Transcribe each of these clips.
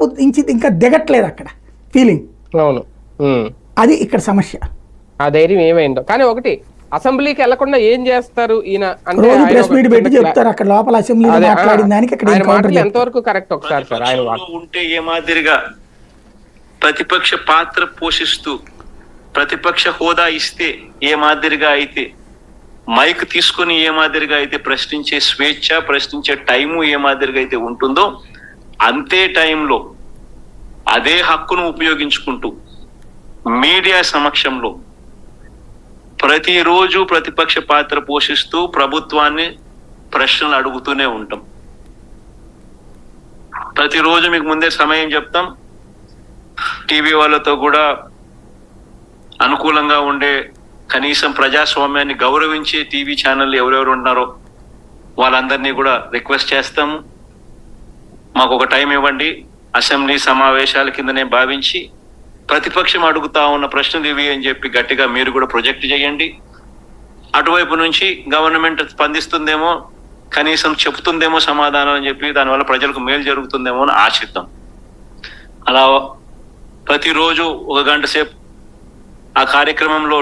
మార్పు ఇంచి ఇంకా దిగట్లేదు అక్కడ. ఫీలింగ్ అవును. అది ఇక్కడ సమస్య. ఆ ధైర్యం ఏమైందో. కానీ ఒకటి అసెంబ్లీకి వెళ్ళకుండా ఏం చేస్తారు ఈయన? అంటే రోజు ప్రెస్ మీట్ పెట్టి చెప్తారు అక్కడ లోపల ఆ, మాట్లాడిన దానికి ఆయన మాటలు ఎంతవరకు కరెక్ట్ ఒకసారి సార్? ఆయన ఉంటే ఏ మాదిరిగా ప్రతిపక్ష పాత్ర పోషిస్తూ ప్రతిపక్ష హోదా ఇస్తే ఏ మాదిరిగా అయితే మైక్ తీసుకొని ఏ మాదిరిగా అయితే ప్రశ్నించే స్వేచ్ఛ ప్రశ్నించే టైము ఏ మాదిరిగా అయితే ఉంటుందో అంతే టైంలో అదే హక్కును ఉపయోగించుకుంటూ మీడియా సమక్షంలో ప్రతిరోజు ప్రతిపక్ష పాత్ర పోషిస్తూ ప్రభుత్వాన్ని ప్రశ్నలు అడుగుతూనే ఉంటాం. ప్రతిరోజు మీకు ముందే సమయం చెప్తాం. టీవీ వాళ్ళతో కూడా అనుకూలంగా ఉండే కనీసం ప్రజాస్వామ్యాన్ని గౌరవించే టీవీ ఛానల్ ఎవరెవరు ఉన్నారో వాళ్ళందరినీ కూడా రిక్వెస్ట్ చేస్తాము. మాకు ఒక టైం ఇవ్వండి. అసెంబ్లీ సమావేశాల కిందనే భావించి ప్రతిపక్షం అడుగుతా ఉన్న ప్రశ్నలు ఇవి అని చెప్పి గట్టిగా మీరు కూడా ప్రొజెక్ట్ చేయండి. అటువైపు నుంచి గవర్నమెంట్ స్పందిస్తుందేమో కనీసం చెప్తుందేమో సమాధానం అని చెప్పి దానివల్ల ప్రజలకు మేలు జరుగుతుందేమో అని ఆశిద్దాం. అలా ప్రతిరోజు ఒక గంట సేపు ఆ కార్యక్రమంలో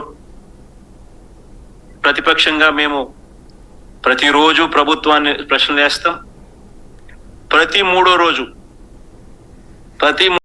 ప్రతిపక్షంగా మేము ప్రతిరోజు ప్రభుత్వాన్ని ప్రశ్నలు వేస్తాం. ప్రతి మూడో రోజు. ప్రతి